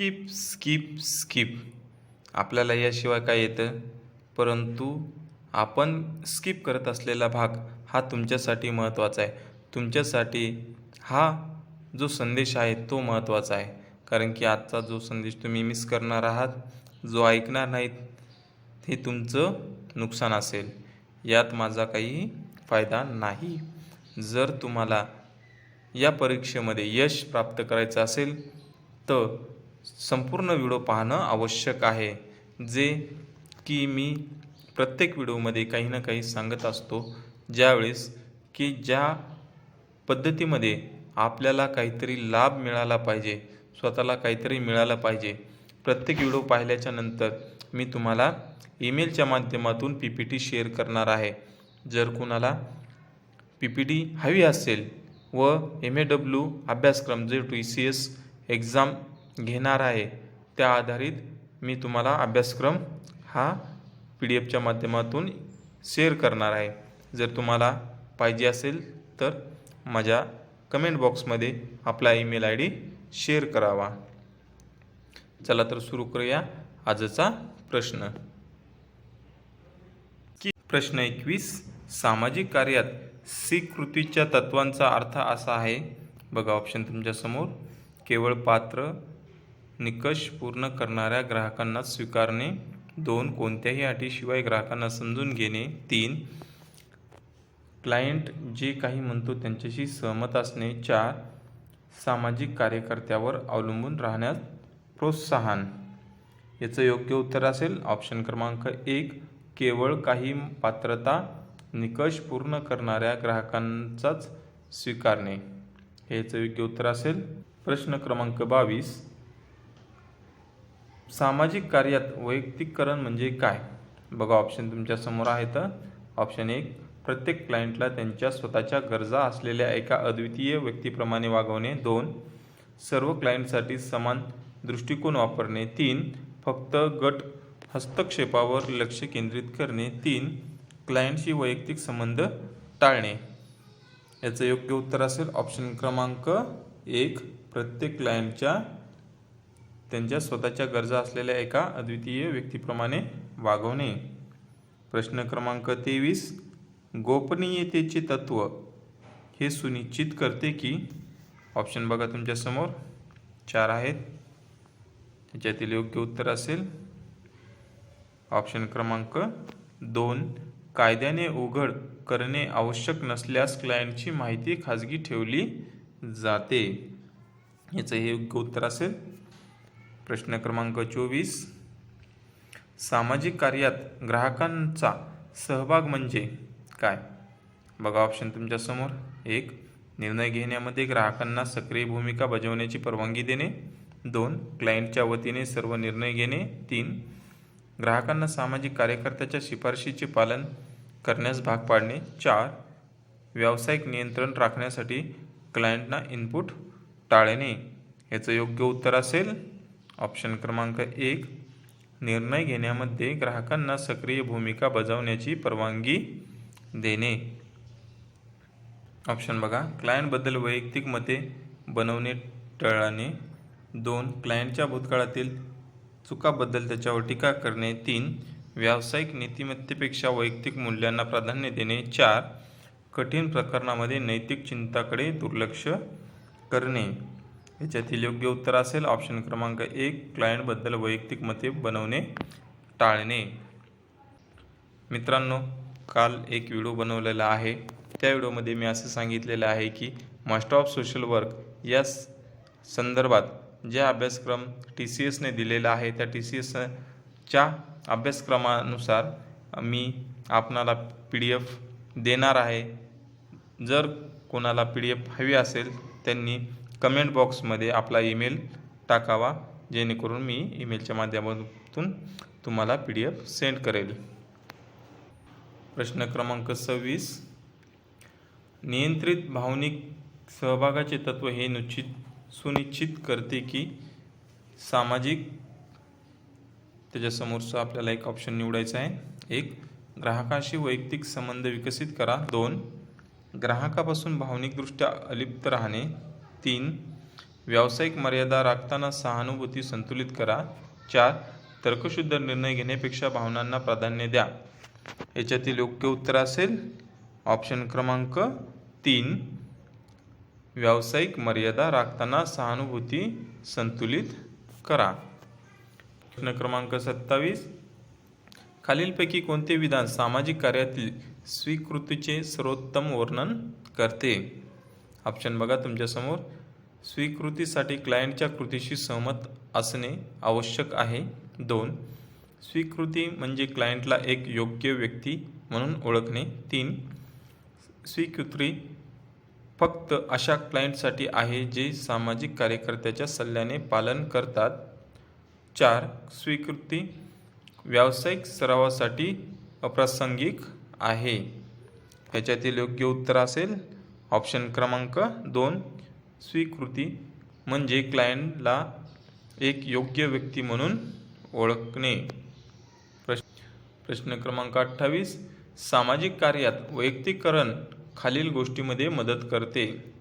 Skip skip skip आपल्याला याशिवाय काय येतं? परंतु आपण स्किप करत असलेला भाग हा तुमच्यासाठी महत्त्वाचा आहे. तुमच्यासाठी हा जो संदेश आहे तो महत्त्वाचा आहे. कारण की आजचा जो संदेश तुम्ही मिस करणार आहात जो ऐकणार नाहीत हे तुमचं नुकसान असेल. यात माझा काही फायदा नाही. जर तुम्हाला या परीक्षेमध्ये यश प्राप्त करायचं असेल तर संपूर्ण व्हिडिओ पाहणं आवश्यक आहे जे की मी प्रत्येक व्हिडिओमध्ये काही ना काही सांगत असतो. ज्यावेळेस की ज्या पद्धतीमध्ये आपल्याला काहीतरी लाभ मिळाला पाहिजे स्वतःला काहीतरी मिळालं पाहिजे प्रत्येक व्हिडिओ पाहिल्याच्या नंतर मी तुम्हाला ईमेलच्या माध्यमातून पी पी टी शेअर करणार आहे. जर कुणाला पी पी टी हवी असेल व एम ए डब्ल्यू अभ्यासक्रम जे टी सी एस एक्झाम घेणार आहे. त्या आधारित मी तुम्हाला अभ्यासक्रम हा पी डी एफच्या माध्यमातून शेअर करणार आहे. जर तुम्हाला पाहिजे असेल तर माझ्या कमेंट बॉक्समध्ये आपला ईमेल आय डी शेअर करावा. चला तर सुरू करूया आजचा प्रश्न. की प्रश्न एकवीस सामाजिक कार्यात स्वीकृतीच्या तत्वांचा अर्थ असा आहे. बघा ऑप्शन तुमच्यासमोर केवळ पात्र निकष पूर्ण करणाऱ्या ग्राहकांना स्वीकारणे. दोन कोणत्याही अटीशिवाय ग्राहकांना समजून घेणे. तीन क्लायंट जे काही म्हणतो त्यांच्याशी सहमत असणे. चार सामाजिक कार्यकर्त्यावर अवलंबून राहण्यास प्रोत्साहन. याचं योग्य उत्तर असेल ऑप्शन क्रमांक एक केवळ काही पात्रता निकष पूर्ण करणाऱ्या ग्राहकांचाच स्वीकारणे. याचं योग्य उत्तर असेल प्रश्न क्रमांक बावीस. सामाजिक कार्यात वैयक्तिककरण म्हणजे काय? बघा ऑप्शन तुमच्यासमोर आहेत ऑप्शन एक प्रत्येक क्लायंटला त्यांच्या स्वतःच्या गरजा असलेल्या एका अद्वितीय व्यक्तीप्रमाणे वागवणे. दोन सर्व क्लायंटसाठी समान दृष्टिकोन वापरणे. तीन फक्त गट हस्तक्षेपावर लक्ष केंद्रित करणे. तीन क्लायंटशी वैयक्तिक संबंध टाळणे. याचं योग्य उत्तर असेल ऑप्शन क्रमांक एक प्रत्येक क्लायंटच्या त्यांच्या स्वतःच्या गरजा असलेल्या एका अद्वितीय व्यक्तीप्रमाणे वागवणे. प्रश्न क्रमांक तेवीस गोपनीयतेचे तत्व. हे सुनिश्चित करते की ऑप्शन बघा तुमच्यासमोर चार आहेत. त्याच्यातील योग्य उत्तर असेल. ऑप्शन क्रमांक दोन कायद्याने उघड करणे आवश्यक नसल्यास क्लायंटची माहिती खाजगी ठेवली जाते. याचं हे योग्य उत्तर असेल. प्रश्न क्रमांक चोवीस. सामाजिक कार्यात ग्राहकांचा सहभाग म्हणजे काय? बघा ऑप्शन तुमच्यासमोर एक निर्णय घेण्यामध्ये ग्राहकांना सक्रिय भूमिका बजावण्याची परवानगी देणे. दोन क्लायंटच्या वतीने सर्व निर्णय घेणे. तीन ग्राहकांना सामाजिक कार्यकर्त्याच्या शिफारशीचे पालन करण्यास भाग पाडणे. चार व्यावसायिक नियंत्रण राखण्यासाठी क्लायंटना इनपुट टाळणे. याचं योग्य उत्तर असेल ऑप्शन क्रमांक एक निर्णय घेण्यामध्ये ग्राहकांना सक्रिय भूमिका बजावण्याची परवानगी देणे. ऑप्शन बघा क्लायंटबद्दल वैयक्तिक मते बनवणे टळणे दोन क्लायंटच्या भूतकाळातील चुकाबद्दल त्याच्यावर टीका करणे. तीन व्यावसायिक नीतिमत्तेपेक्षा वैयक्तिक मूल्यांना प्राधान्य देणे. चार कठीण प्रकरणामध्ये नैतिक चिंताकडे दुर्लक्ष करणे. याच्यातील योग्य उत्तर असेल. ऑप्शन क्रमांक एक क्लायंटबद्दल वैयक्तिक मते बनवणे टाळणे. मित्रांनो काल एक व्हिडिओ बनवलेला आहे. त्या व्हिडिओमध्ये मी असं सांगितलेलं आहे की मास्टर ऑफ सोशल वर्क या स- संदर्भात जे अभ्यासक्रम टी सी एसने दिलेला आहे त्या टी सी एसच्या अभ्यासक्रमानुसार मी आपणाला पी डी एफ देणार आहे. जर कोणाला पी डी एफ हवी असेल त्यांनी कमेंट बॉक्समध्ये आपला ईमेल टाकावा जेणेकरून मी ईमेलच्या माध्यमातून तुम्हाला पी डी एफ सेंड करेल. प्रश्न क्रमांक सव्वीस. नियंत्रित भावनिक सहभागाचे तत्व हे निश्चित सुनिश्चित करते की सामाजिक त्याच्यासमोरचं आपल्याला एक ऑप्शन निवडायचं आहे. एक ग्राहकाशी वैयक्तिक संबंध विकसित करा. दोन ग्राहकापासून भावनिकदृष्ट्या अलिप्त राहणे. तीन व्यावसायिक मर्यादा राखताना सहानुभूती संतुलित करा. चार तर्कशुद्ध निर्णय घेण्यापेक्षा भावनांना प्राधान्य द्या. याच्यातील योग्य उत्तर असेल ऑप्शन क्रमांक तीन व्यावसायिक मर्यादा राखताना सहानुभूती संतुलित करा. प्रश्न क्रमांक सत्तावीस खालीलपैकी कोणते विधान सामाजिक कार्यातील स्वीकृतीचे सर्वोत्तम वर्णन करते? ऑप्शन बघा तुमच्यासमोर. स्वीकृतीसाठी क्लायंटच्या कृतीशी सहमत असणे आवश्यक आहे. दोन स्वीकृती म्हणजे क्लायंटला एक योग्य व्यक्ती म्हणून ओळखणे. तीन स्वीकृती फक्त अशा क्लायंटसाठी आहे जे सामाजिक कार्यकर्त्याच्या सल्ल्याने पालन करतात. चार स्वीकृती व्यावसायिक सरावासाठी अप्रासंगिक आहे. याच्यातील योग्य उत्तर असेल? ऑप्शन क्रमांक दोन स्वीकृती म्हणजे क्लायंटला एक योग्य व्यक्ती म्हणून ओळखणे. प्रश्न प्रश्न क्रमांक अठ्ठावीस सामाजिक कार्यात वैयक्तिकरण खालील गोष्टीमध्ये मदत करते.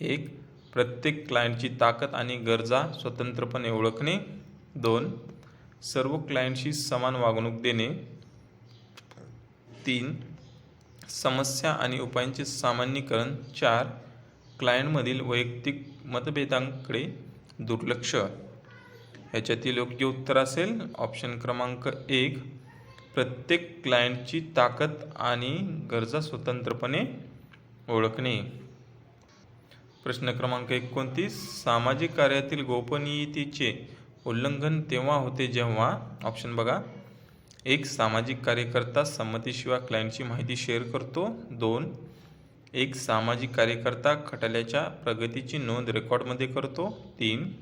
एक प्रत्येक क्लायंटची ताकद आणि गरजा स्वतंत्रपणे ओळखणे. दोन सर्व क्लायंटशी समान वागणूक देणे. तीन समस्या आणि उपायांचे सामान्यीकरण चार क्लायंटमधील वैयक्तिक मतभेदांकडे दुर्लक्ष. ह्याच्यातील योग्य उत्तर असेल ऑप्शन क्रमांक एक प्रत्येक क्लायंटची ताकद आणि गरजा स्वतंत्रपणे ओळखणे. प्रश्न क्रमांक एकोणतीस सामाजिक कार्यातील गोपनीयतेचे उल्लंघन तेव्हा होते जेव्हा ऑप्शन बघा एक सामाजिक कार्यकर्ता संमतीशिवाय क्लायंटची माहिती शेअर करतो. दोन एक सामाजिक कार्यकर्ता खटल्याच्या प्रगतीची नोंद रेकॉर्डमध्ये करतो. तीन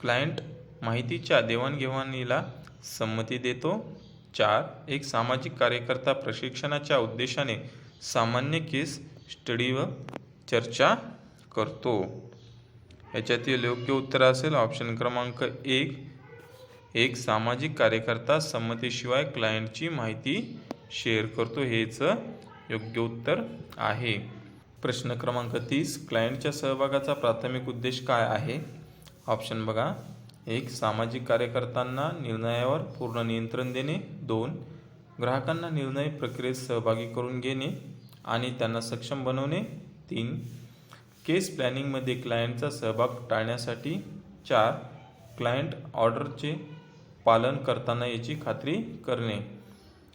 क्लायंट माहितीच्या देवाणघेवाणीला संमती देतो. चार एक सामाजिक कार्यकर्ता प्रशिक्षणाच्या उद्देशाने सामान्य केस स्टडीवर चर्चा करतो. याच्यातील योग्य उत्तर असेल ऑप्शन क्रमांक एक. एक सामाजिक कार्यकर्ता संमतीशिवाय क्लायंटची माहिती शेअर करतो हेच योग्य उत्तर आहे. प्रश्न क्रमांक तीस. क्लायंटच्या सहभागाचा प्राथमिक उद्देश काय आहे? ऑप्शन बघा. एक सामाजिक कार्यकर्त्यांना निर्णयावर पूर्ण नियंत्रण देणे. दोन ग्राहकांना निर्णय प्रक्रियेत सहभागी करून घेणे आणि त्यांना सक्षम बनवणे. तीन केस प्लॅनिंगमध्ये क्लायंटचा सहभाग टाळण्यासाठी. चार क्लायंट ऑर्डरचे पालन करताना याची खात्री करणे.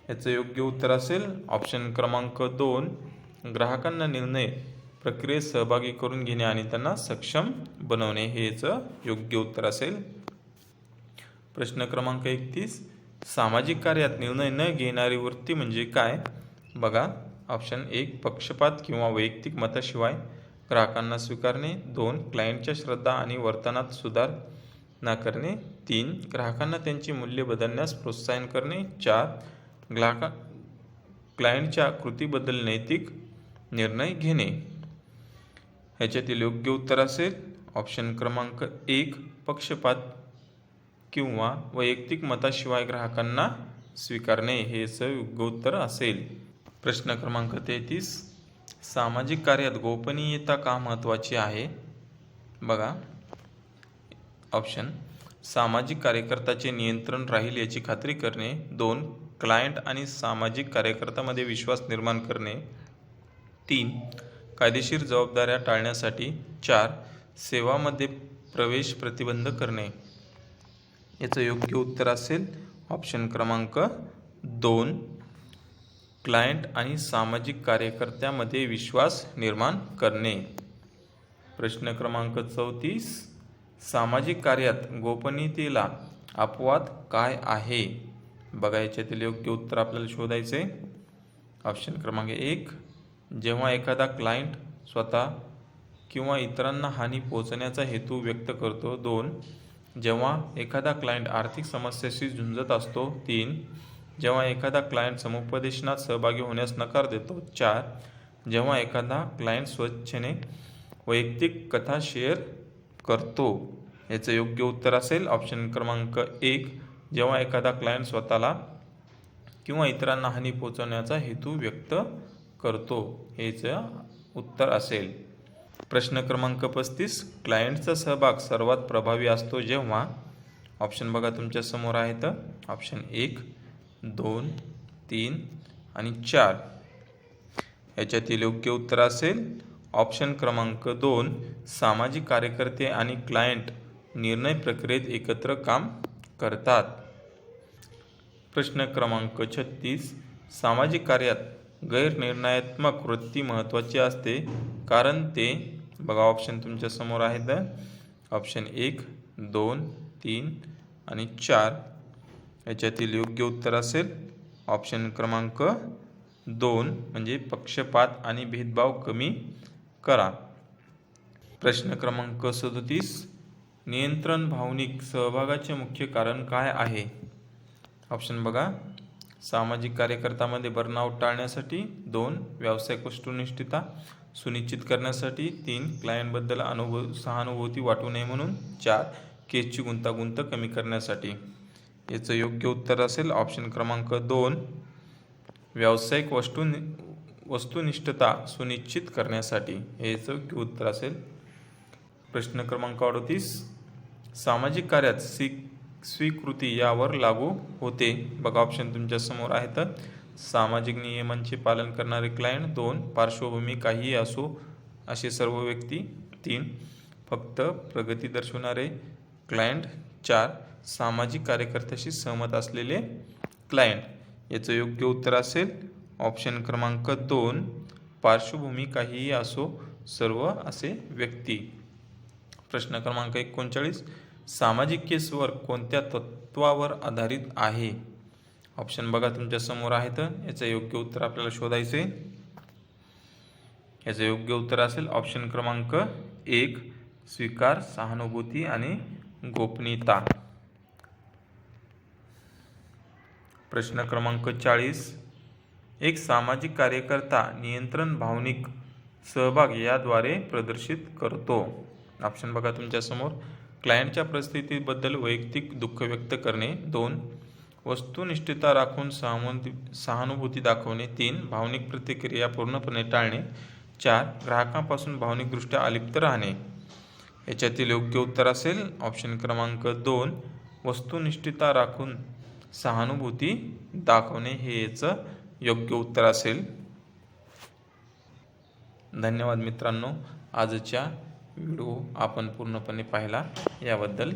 याचं योग्य उत्तर असेल ऑप्शन क्रमांक दोन ग्राहकांना निर्णय प्रक्रियेत सहभागी करून घेणे आणि त्यांना सक्षम बनवणे. हे याचं योग्य उत्तर असेल. प्रश्न क्रमांक एकतीस सामाजिक कार्यात निर्णय न घेणारी वृत्ती म्हणजे काय? बघा ऑप्शन एक पक्षपात किंवा वैयक्तिक मताशिवाय ग्राहकांना स्वीकारणे. दोन क्लायंटच्या श्रद्धा आणि वर्तनात सुधार ना करणे. तीन ग्राहकांना त्यांची मूल्य बदलण्यास प्रोत्साहन करणे. चार ग्राहका क्लायंटच्या कृतीबद्दल नैतिक निर्णय घेणे. ह्याच्यातील योग्य उत्तर असेल. ऑप्शन क्रमांक एक पक्षपात किंवा वैयक्तिक मताशिवाय ग्राहकांना स्वीकारणे. हे योग्य उत्तर असेल. प्रश्न क्रमांक तेहतीस सामाजिक कार्यात गोपनीयता का महत्त्वाची आहे? बघा. ऑप्शन सामाजिक कार्यकर्त्याचे नियंत्रण राहील याची खात्री करणे. दोन क्लायंट आणि सामाजिक कार्यकर्त्यामध्ये विश्वास निर्माण करणे. तीन कायदेशीर जबाबदाऱ्या टाळण्यासाठी. चार सेवामध्ये प्रवेश प्रतिबंध करणे. याचं योग्य उत्तर असेल ऑप्शन क्रमांक दोन क्लायंट आणि सामाजिक कार्यकर्त्यामध्ये विश्वास निर्माण करणे. प्रश्न क्रमांक चौतीस सामाजिक कार्यात गोपनीयतेला अपवाद काय आहे? बघा याच्यातील योग्य उत्तर आपल्याला शोधायचे ऑप्शन क्रमांक एक जेव्हा एखादा क्लायंट स्वतः किंवा इतरांना हानी पोहोचण्याचा हेतू व्यक्त करतो. दोन जेव्हा एखादा क्लायंट आर्थिक समस्येशी झुंजत असतो. तीन जेव्हा एखादा क्लायंट समुपदेशनात सहभागी होण्यास नकार देतो. चार जेव्हा एखादा क्लायंट स्वच्छेने वैयक्तिक कथा शेअर करतो. याचं योग्य उत्तर असेल ऑप्शन क्रमांक एक. जेव्हा एखादा क्लायंट स्वतःला किंवा इतरांना हानी पोहोचवण्याचा हेतू व्यक्त करतो हेच उत्तर असेल. प्रश्न क्रमांक पस्तीस. क्लायंटचा सहभाग सर्वात प्रभावी असतो जेव्हा ऑप्शन बघा तुमच्यासमोर आहेत ऑप्शन एक दोन तीन आणि चार. याच्यातील योग्य उत्तर असेल ऑप्शन क्रमांक दोन सामाजिक कार्यकर्ते आणि क्लायंट निर्णय प्रक्रियेत एकत्र काम करतात. प्रश्न क्रमांक छत्तीस सामाजिक कार्यात गैरनिर्णयात्मक वृत्ती महत्त्वाची असते कारण ते बघा ऑप्शन तुमच्यासमोर आहेत. ऑप्शन एक दोन तीन आणि चार. याच्यातील योग्य उत्तर असेल. ऑप्शन क्रमांक दोन म्हणजे पक्षपात आणि भेदभाव कमी करा. प्रश्न क्रमांक सदतीस. नियंत्रण भावनिक सहभागाचे मुख्य कारण काय आहे? ऑप्शन बघा. सामाजिक कार्यकर्त्यामध्ये बर्नआउट टाळण्यासाठी दोन व्यावसायिक वस्तुनिष्ठता सुनिश्चित करण्यासाठी तीन क्लायंटबद्दल अनुभव सहानुभूती वाटू नये म्हणून चार केसची गुंतागुंत कमी करण्यासाठी. याचं योग्य उत्तर असेल ऑप्शन क्रमांक दोन. व्यावसायिक वस्तू वस्तुनिष्ठता सुनिश्चित करण्यासाठी हे याचं योग्य उत्तर असेल. प्रश्न क्रमांक अडतीस. सामाजिक कार्यात स्वी स्वीकृती यावर लागू होते. बघा ऑप्शन तुमच्यासमोर आहेत. सामाजिक नियमांचे पालन करणारे क्लायंट दोन पार्श्वभूमी काहीही असो असे सर्व व्यक्ती तीन. फक्त प्रगती दर्शवणारे क्लायंट चार. सामाजिक कार्यकर्त्याशी सहमत असलेले क्लायंट याचं योग्य उत्तर असेल. ऑप्शन क्रमांक दोन पार्श्वभूमी काहीही असो सर्व असे व्यक्ती. प्रश्न क्रमांक एकोणचाळीस सामाजिक केसवर कोणत्या तत्वावर आधारित आहे? ऑप्शन बघा तुमच्यासमोर आहेत याचं योग्य उत्तर आपल्याला शोधायचे याचं योग्य उत्तर असेल ऑप्शन क्रमांक एक स्वीकार सहानुभूती आणि गोपनीयता. प्रश्न क्रमांक चाळीस एक सामाजिक कार्यकर्ता नियंत्रण भावनिक सहभाग याद्वारे प्रदर्शित करतो. ऑप्शन बघा तुमच्यासमोर. क्लायंटच्या परिस्थितीबद्दल वैयक्तिक दुःख व्यक्त करणे. दोन वस्तुनिष्ठता राखून सहानुभूती सहानुभूती दाखवणे. तीन भावनिक प्रतिक्रिया पूर्णपणे टाळणे. चार ग्राहकांपासून भावनिकदृष्ट्या अलिप्त राहणे. याच्यातील योग्य उत्तर असेल ऑप्शन क्रमांक दोन वस्तुनिष्ठता राखून सहानुभूती दाखवणे. हे याचं योग्य उत्तर असेल. धन्यवाद मित्रांनो. आजच्या व्हिडिओ आपण पूर्णपणे पाहिला. याबद्दल